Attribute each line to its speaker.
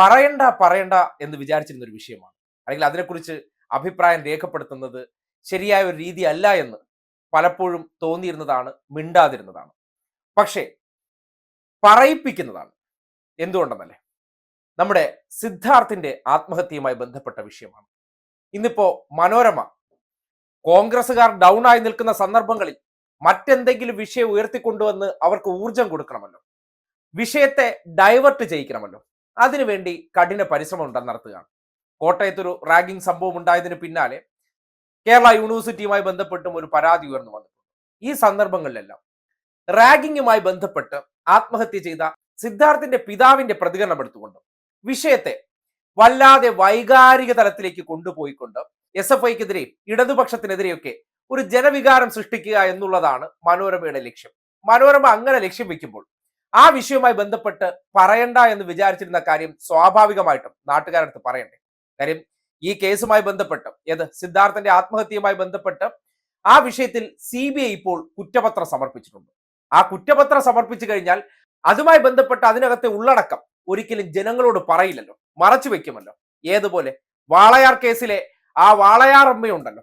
Speaker 1: പറയണ്ട പറയണ്ട എന്ന് വിചാരിച്ചിരുന്ന ഒരു വിഷയമാണ്. അല്ലെങ്കിൽ അതിനെക്കുറിച്ച് അഭിപ്രായം രേഖപ്പെടുത്തുന്നത് ശരിയായ ഒരു രീതി അല്ല എന്ന് പലപ്പോഴും തോന്നിയിരുന്നതാണ് മിണ്ടാതിരുന്നതാണ്. പക്ഷേ പറയിപ്പിക്കുന്നതാണ് എന്തുകൊണ്ടെന്നല്ലേ? നമ്മുടെ സിദ്ധാർത്ഥിന്റെ ആത്മഹത്യയുമായി ബന്ധപ്പെട്ട വിഷയമാണ്. ഇന്നിപ്പോ മനോരമ കോൺഗ്രസ്സുകാർ ഡൗൺ ആയി നിൽക്കുന്ന സന്ദർഭങ്ങളിൽ മറ്റെന്തെങ്കിലും വിഷയം ഉയർത്തിക്കൊണ്ടുവന്ന് അവർക്ക് ഊർജം കൊടുക്കണമല്ലോ. വിഷയത്തെ ഡൈവേർട്ട് ചെയ്യിക്കണമല്ലോ. അതിനുവേണ്ടി കഠിന പരിശ്രമം നടത്തുകയാണ്. കോട്ടയത്തൊരു റാഗിംഗ് സംഭവം ഉണ്ടായതിന് പിന്നാലെ കേരള യൂണിവേഴ്സിറ്റിയുമായി ബന്ധപ്പെട്ടും ഒരു പരാതി ഉയർന്നു വന്നിട്ടുണ്ട്. ഈ സന്ദർഭങ്ങളിലെല്ലാം റാഗിങ്ങുമായി ബന്ധപ്പെട്ട് ആത്മഹത്യ ചെയ്ത സിദ്ധാർത്ഥിന്റെ പിതാവിന്റെ പ്രതികരണം എടുത്തുകൊണ്ട് വിഷയത്തെ വല്ലാതെ വൈകാരിക തലത്തിലേക്ക് കൊണ്ടുപോയിക്കൊണ്ട് എസ് എഫ് ഐക്കെതിരെയും ഇടതുപക്ഷത്തിനെതിരെയൊക്കെ ഒരു ജനവികാരം സൃഷ്ടിക്കുക എന്നുള്ളതാണ് മനോരമയുടെ ലക്ഷ്യം. മനോരമ അങ്ങനെ ലക്ഷ്യം വെക്കുമ്പോൾ ആ വിഷയവുമായി ബന്ധപ്പെട്ട് പറയണ്ട എന്ന് വിചാരിച്ചിരുന്ന കാര്യം സ്വാഭാവികമായിട്ടും നാട്ടുകാരടുത്ത് പറയണ്ടേ. കാര്യം ഈ കേസുമായി ബന്ധപ്പെട്ട് ഏത് സിദ്ധാർത്ഥന്റെ ആത്മഹത്യയുമായി ബന്ധപ്പെട്ട് ആ വിഷയത്തിൽ സി ബി ഐ ഇപ്പോൾ കുറ്റപത്രം സമർപ്പിച്ചിട്ടുണ്ട്. ആ കുറ്റപത്രം സമർപ്പിച്ചു കഴിഞ്ഞാൽ അതുമായി ബന്ധപ്പെട്ട് അതിനകത്തെ ഉള്ളടക്കം ഒരിക്കലും ജനങ്ങളോട് പറയില്ലല്ലോ. മറച്ചു വെക്കുമല്ലോ ഏതുപോലെ? വാളയാർ കേസിലെ ആ വാളയാർ അമ്മയുണ്ടല്ലോ.